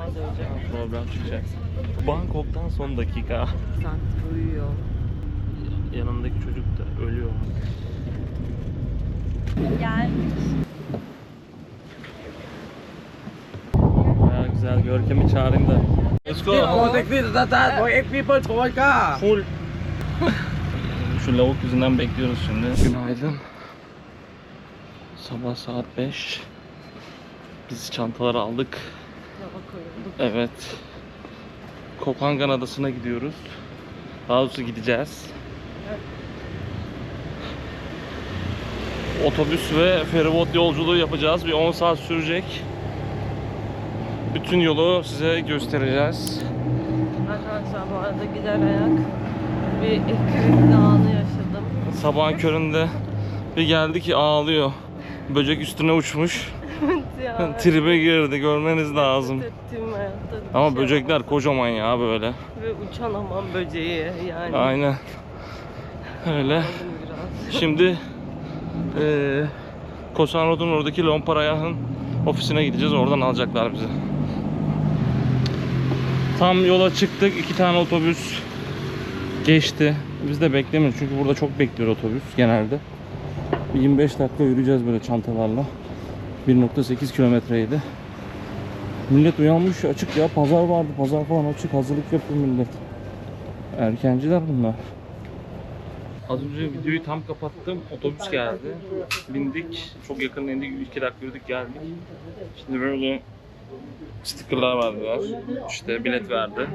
Olmaz. Problem çıkacak. Bangkok'tan son dakika. Saat uyuyor. Yanındaki çocuk da ölüyor. Geldik. Baya güzel. Görkem'i çağırayım da. Let's go. Taxi ta ta, có ép people cả. Full. Şu lavuk yüzünden bekliyoruz şimdi. Günaydın. Sabah saat 5. Biz çantaları aldık. Koyulduk. Evet. Kopangan Adası'na gidiyoruz. Daha doğrusu gideceğiz. Otobüs ve feribot yolculuğu yapacağız. Bir 10 saat sürecek. Bütün yolu size göstereceğiz. Arkadaşlar bu arada gider ayak bir kriz anı yaşadım. Sabahın köründe bir geldi ki ağlıyor. Böcek üstüne uçmuş. Ya. Tribe girdi. Görmeniz lazım. Ettiğim hayatta Ama böcekler kocaman ya böyle. Ve uçan aman böceği yani. Aynen. Öyle. Şimdi eee Kosan Road'un oradaki Lomparayah'ın ofisine gideceğiz. Oradan alacaklar bizi. Tam yola çıktık. iki tane otobüs geçti. Biz de beklemiyoruz çünkü burada çok bekliyor otobüs genelde. Bir 25 dakika yürüyeceğiz böyle çantalarla. 1.8 kilometreydi. Millet uyanmış açık ya pazar vardı pazar falan açık hazırlık yapıyor millet. Erkenciler bunlar. Az önce videoyu tam kapattım. Otobüs geldi. Bindik. Çok yakın indik. 2 dakika yürüdük geldik. Şimdi böyle stickerlar verdiler. İşte bilet verdi.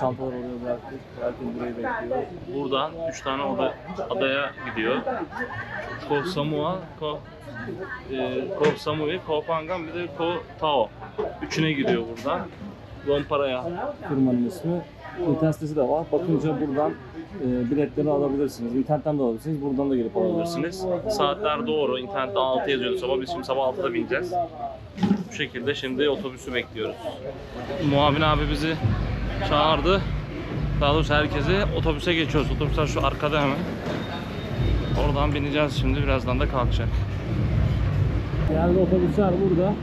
Çantalar oraya bıraktık. Herkes burayı bekliyor. Buradan 3 tane oda, adaya gidiyor. Koh Samua, Koh, e, Koh Samui, Koh Phangan bir de Koh Tao. Üçüne gidiyor buradan. Lomparaya firmanın ismi. İnternet sitesi de var. Bakınca buradan e, biletleri alabilirsiniz. İnternetten de alabilirsiniz. Buradan da gelip alabilirsiniz. Saatler doğru. İnternette 6 yazıyordu sabah. Biz şimdi sabah 6'da bineceğiz. Bu şekilde şimdi otobüsü bekliyoruz. Muavin abi bizi çağırdı. Daha doğrusu herkesi otobüse geçiyoruz. Otobüsler şu arkada hemen. Oradan bineceğiz şimdi. Birazdan da kalkacak. Geldi otobüsler burada.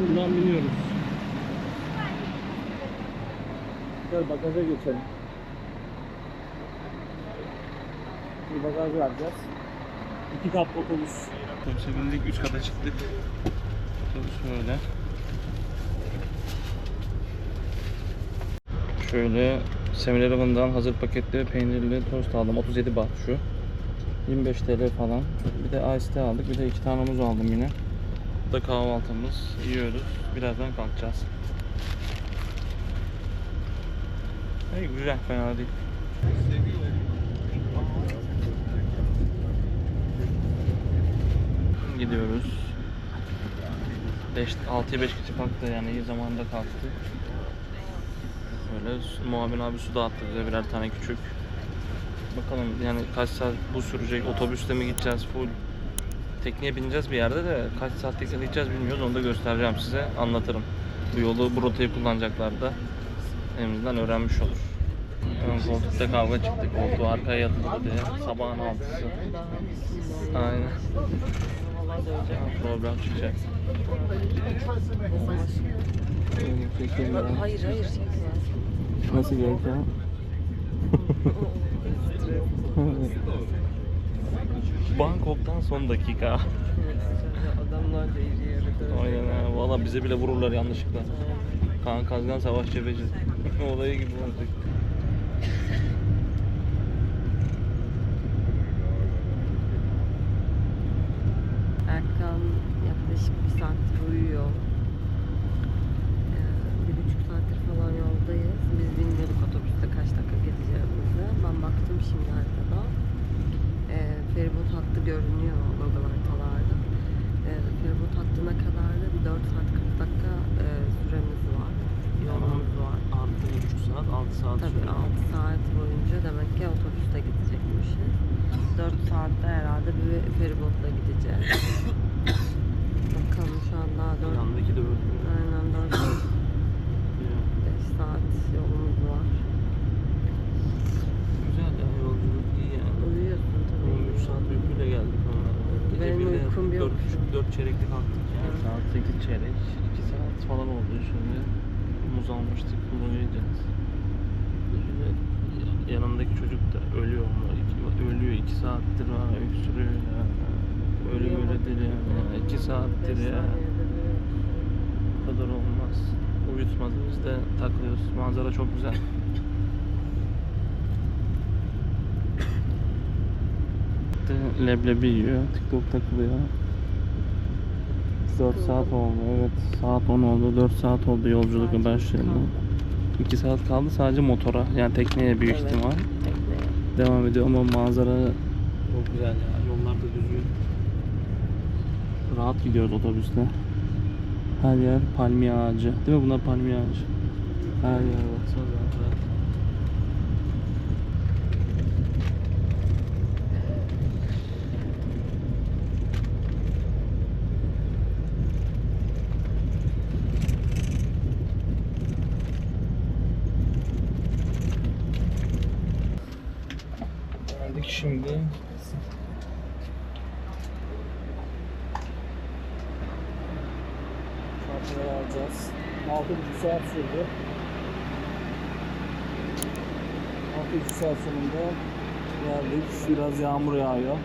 Buradan biniyoruz. Gel bagaja geçelim. Bir bagaj vereceğiz. İki katlı otobüs. Otobüse bindik, üç kata çıktık. Otobüs böyle. Şöyle 7-Eleven'dan hazır paketli peynirli tost aldım. 37 baht şu. 25 TL falan. Bir de ice aldık. Bir de iki tane muz aldım yine. Bu da kahvaltımız. Yiyoruz. Birazdan kalkacağız. İyi güzel fena değil. Gidiyoruz. 5 6'ya 5 geçe kalktı yani iyi zamanda kalktı. Böyle muavin abi su dağıttı bize birer tane küçük. Bakalım yani kaç saat bu sürecek otobüste mi gideceğiz full tekneye bineceğiz bir yerde de kaç saat teknede gideceğiz bilmiyoruz onu da göstereceğim size anlatırım. Bu yolu bu rotayı kullanacaklar da elimizden öğrenmiş olur. Ön koltukta kavga çıktı. Koltuğu arkaya yatırdı diye. Sabahın altısı. Aynen. Problem çıkacak. Hayır hayır. Nasıl gereken? Bangkok'tan son dakika. Adamlar da iri yarı. Aynen ha. Valla bize bile vururlar yanlışlıkla. Kaan Kazgan Savaş Cebeci. Olayı gibi olacak. Erkan yaklaşık bir saattir uyuyor. Ee, bir buçuk saattir falan yoldayız. Biz bilmiyorduk otobüste kaç dakika gideceğimizi. Ben baktım şimdi haritada. Ee, feribot hattı görünüyor Google haritalarda. Ee, feribot hattına kadar da bir 4 saat 40 dakika e, süremiz var. Yolumuz var. Artı 1,5 saat, 6 saat Tabii 6 saat boyunca demek ki otobüste gidecekmişiz. 4 saatte herhalde bir feribotla gideceğiz. Bakalım şu an daha 4, Yandaki de böyle. aynen 4 5 saat yolumuz var. Güzel ya yolculuk iyi yani. Uyuyorsun tabii. 13 saat uykuyla geldik ama. Gece Benim bir de uykum yok. 4, 4 çeyrekli kalktık yani. Saat 8 çeyrek. 2 saat falan oldu şimdi. Muz almıştık. Bunu yiyeceğiz. Şimdi yanındaki çocuk da ölüyor mu? Ölüyor 2 saattir ha. Öksürüyor ya. Öyle böyle değil yani. 2 saattir ya. Bu kadar olmaz. Uyutmadı biz de takılıyoruz. Manzara çok güzel. Leblebi yiyor. TikTok takılıyor. 4 saat oldu evet. Saat 10 oldu. 4 saat oldu yolculuk kaldı. 2 saat kaldı sadece motora. Yani tekneye büyük Evet. ihtimal. Tekneye. Devam ediyor ama manzara çok güzel ya. Yollar da düzgün. Rahat gidiyoruz otobüste. Her yer palmiye ağacı. Değil mi bunlar palmiye ağacı? Her yer baksana. Geldik şimdi. Çantaları alacağız. 6,5 saat sürdü. 6,5 saat sonunda geldik. Biraz yağmur yağıyor.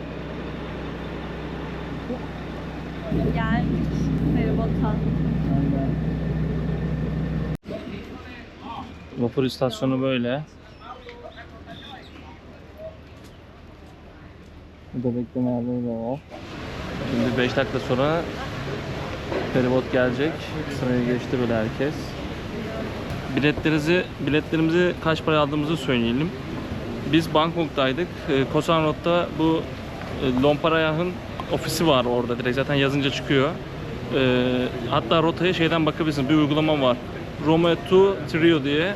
Geldik. Feribota. Vapur istasyonu böyle. Burada bekleme yerleri de var. Şimdi 5 dakika sonra feribot gelecek. Sıraya geçti böyle herkes. Biletlerimizi biletlerimizi kaç para aldığımızı söyleyelim. Biz Bangkok'taydık. Ee, Koh San Road'da bu e, Lomparayah'ın ofisi var orada direkt zaten yazınca çıkıyor. Ee, hatta rotaya şeyden bakabilirsiniz. Bir uygulama var. Rome to Trio diye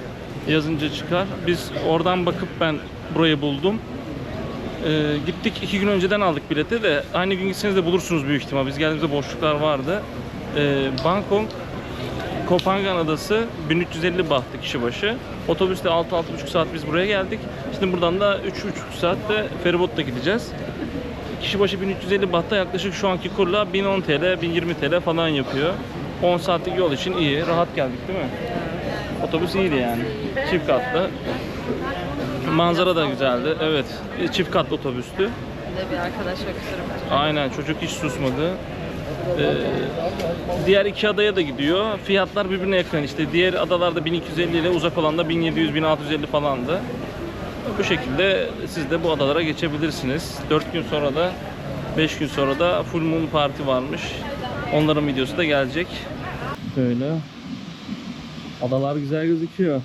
yazınca çıkar. Biz oradan bakıp ben burayı buldum. Ee, gittik iki gün önceden aldık bileti de aynı gün gitseniz de bulursunuz büyük ihtimal. Biz geldiğimizde boşluklar vardı. Ee, Bangkok Kopangan Adası 1350 bahtı kişi başı. Otobüste 6-6,5 saat biz buraya geldik. Şimdi buradan da 3-3,5 saatte feribotla gideceğiz. Kişi başı 1350 bahta yaklaşık şu anki kurla 1010 TL, 1020 TL falan yapıyor. 10 saatlik yol için iyi. Rahat geldik değil mi? Otobüs iyiydi yani. Çift katlı. Manzara da güzeldi. Evet. Çift katlı otobüstü. Bir de bir arkadaş öksürüp Aynen çocuk hiç susmadı. Ee, diğer iki adaya da gidiyor. Fiyatlar birbirine yakın işte. Diğer adalarda 1250 ile uzak olan da 1700-1650 falandı. Bu şekilde siz de bu adalara geçebilirsiniz. 4 gün sonra da 5 gün sonra da Full Moon Party varmış. Onların videosu da gelecek. Böyle. Adalar güzel gözüküyor.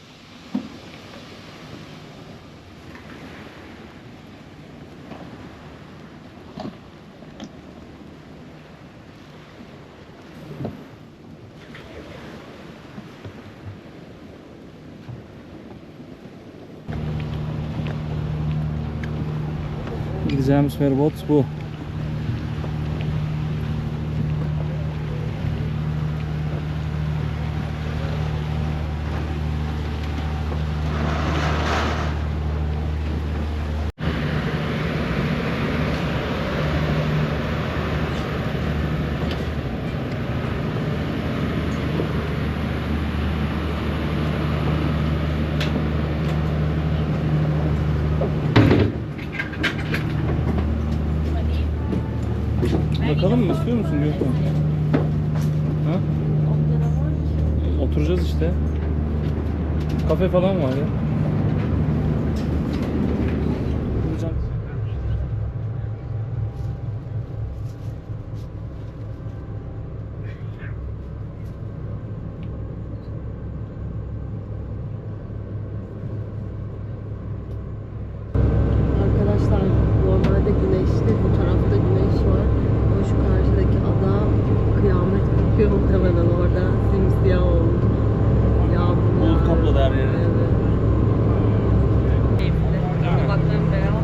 Gideceğimiz feribot Bakalım mı istiyor musun Gökhan? Ha? Oturacağız işte. Kafe falan var ya. Oturacağız. Arkadaşlar normalde güneşli bu tarafta güneş var ama şu karşıdaki ada kopuyor muhtemelen orada simsiyah olmuş. Yağmur Bulut kapladı her yeri. Evet. Keyifli. Beyaz?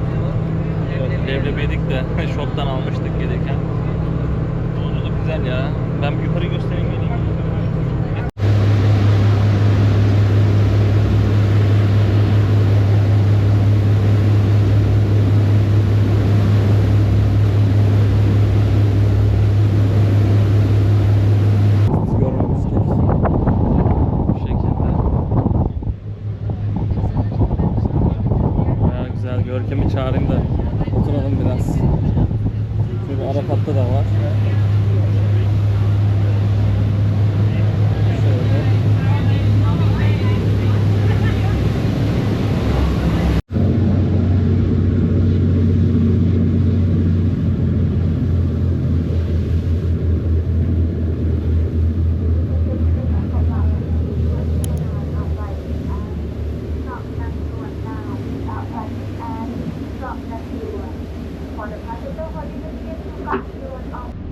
Evet, de şoktan almıştık gelirken. Yolculuk güzel ya. Ben bir yukarı göstereyim geleyim. çağırayım da oturalım biraz. Şöyle ara katta da var. Şöyle.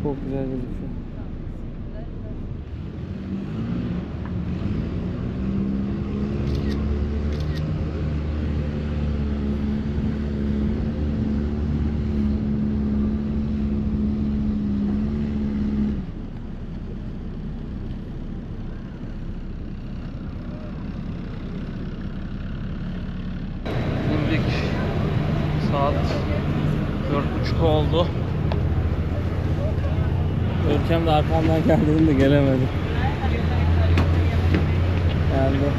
Çok güzel gözüküyor. İndik. Saat dört buçuk oldu. Görkem de arkamdan gel dedim de gelemedi. Geldi.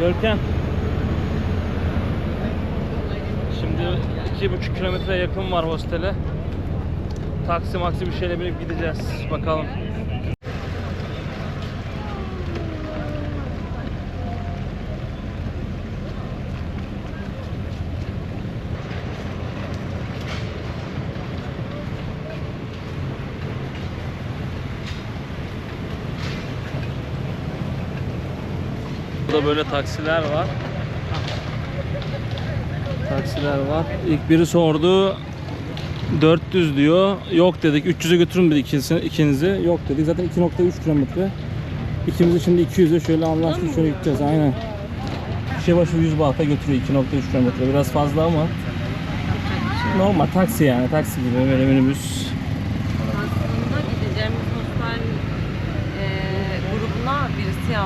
Görkem. Şimdi iki buçuk kilometre yakın var hostele. Taksi maksi bir şeyle binip gideceğiz. Bakalım. Burada böyle taksiler var. Taksiler var. İlk biri sordu 400 diyor. Yok dedik 300'e götürün dedik ikinizi, ikinizi. Yok dedik. Zaten 2.3 kilometre. İkimizi şimdi 200'e şöyle anlaştık şöyle gideceğiz aynen. Kişi başı 100 bahta götürüyor 2.3 kilometre. Biraz fazla ama normal taksi yani taksi gibi böyle minibüs.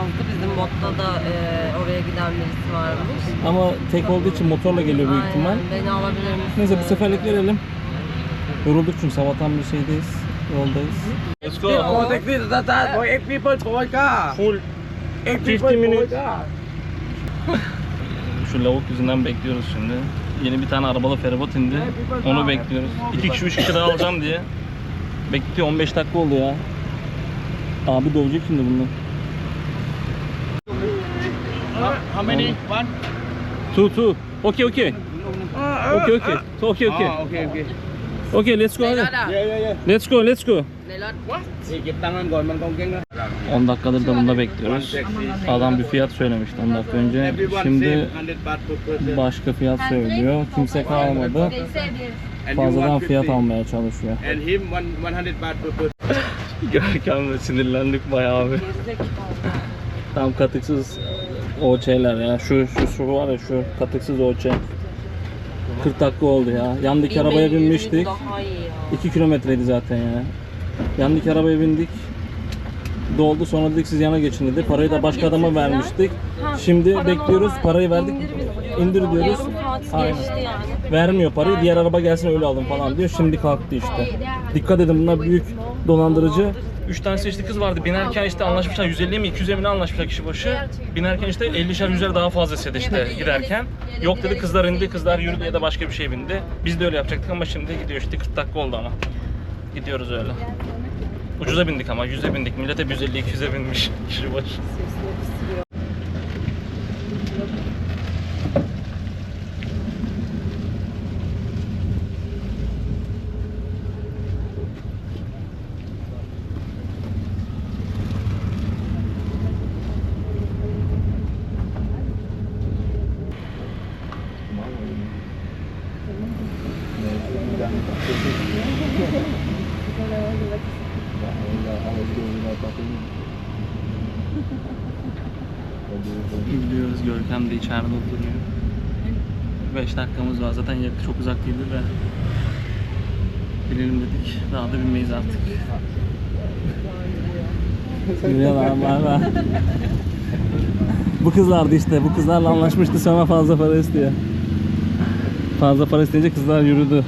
Yazdı. Bizim botta da e, oraya giden birisi varmış. Ama tek olduğu için motorla geliyor büyük ihtimal. Aynen, Beni alabilir misin? Neyse bu seferlik verelim. Yorulduk çünkü sabahtan bir şeydeyiz. Yoldayız. Let's Oh, taxi ta ta for eight people thôi ka. Full Eight 50 people thôi minutes. ka. Şu lavuk yüzünden bekliyoruz şimdi. Yeni bir tane arabalı feribot indi. Onu bekliyoruz. 2 kişi 3 kişi daha alacağım diye. Bekliyor 15 dakika oldu ya. Abi dövecek şimdi bunu. How many? One. Two two. Okay okay. Okay okay. So okay okay. Ah, okay, okay. Okay let's go hadi. Yeah, yeah, yeah. Let's go let's go. Đó. 10 dakikadır da bunda bekliyoruz. Adam bir fiyat söylemişti 10 dakika önce. Şimdi same 100 baht per person. başka fiyat söylüyor. Kimse kalmadı. Fazladan 150. fiyat almaya çalışıyor. And him one, 100 baht per person. Görkem'le sinirlendik bayağı abi. Tam katıksız OÇ'ler ya. Şu, şu, şu var ya şu katıksız OÇ. 40 dakika oldu ya. Yandaki arabaya binmiştik. Daha iyi ya. 2 kilometreydi zaten ya. Yandaki arabaya bindik. Doldu sonra dedik siz yana geçin dedi. Parayı da başka adama vermiştik. Şimdi bekliyoruz. Parayı verdik. indir bizi. İndir diyoruz. Yarım saat Aynen. geçti yani. Vermiyor parayı. Diğer araba gelsin öyle alın falan diyor. Şimdi kalktı işte. Dikkat edin bunlar büyük dolandırıcı. 3 tane seçti kız vardı. Binerken işte anlaşmışlar 150 mi 200 mi anlaşmışlar kişi başı. Binerken işte 50'şer 100'er daha fazla istedi işte giderken. Yok dedi kızlar indi, kızlar yürüdü ya da başka bir şey bindi. Biz de öyle yapacaktık ama şimdi gidiyor işte 40 dakika oldu ama. Gidiyoruz öyle. Ucuza bindik ama 100'e bindik. Millet hep 150-200'e binmiş kişi başı. Gidiyoruz Görkem de içeride oturuyor. 5 dakikamız var zaten çok uzak değildi de. Binelim dedik. Daha da binmeyiz artık. Gülüyorlar var var. bu kızlardı işte. Bu kızlarla anlaşmıştı sonra fazla para istiyor. Fazla para isteyince kızlar yürüdü.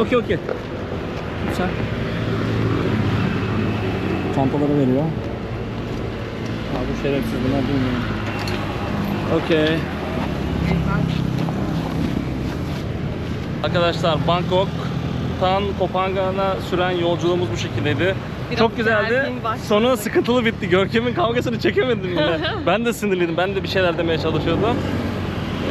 Okey okey. Güzel. Çantaları veriyor. Abi bu şerefsiz bunlar bilmiyorum. Okey. Arkadaşlar Bangkok'tan Kopangan'a süren yolculuğumuz bu şekildeydi. Biraz Çok güzeldi. Sonu sıkıntılı bitti. Görkem'in kavgasını çekemedim bile. ben de sinirliydim. Ben de bir şeyler demeye çalışıyordum.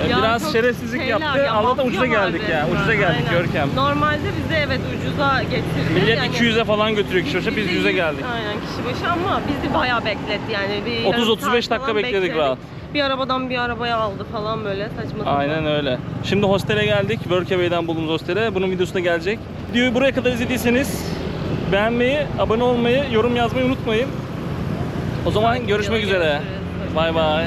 Ee, Ya Biraz çok şerefsizlik şeyler yaptı. ya, Allah'tan mafya ucuza geldik ya. resmen, Ucuza geldik aynen. Görkem. Normalde bizi evet ucuza getirdi. Millet Yani 200'e falan götürüyor kişi başı. Biz bizi 100'e yüz- geldik. Aynen kişi başı ama bizi bayağı bekletti yani. Bir 30-35 yarım saat dakika falan bekledik rahat. Bir arabadan bir arabaya aldı falan böyle saçma sapan. Aynen öyle. Şimdi hostele geldik. Workaway'den bulduğumuz hostele. Bunun videosu da gelecek. Videoyu buraya kadar izlediyseniz beğenmeyi, abone olmayı, yorum yazmayı unutmayın. O zaman görüşmek videoda üzere. görüşürüz. Bay bay.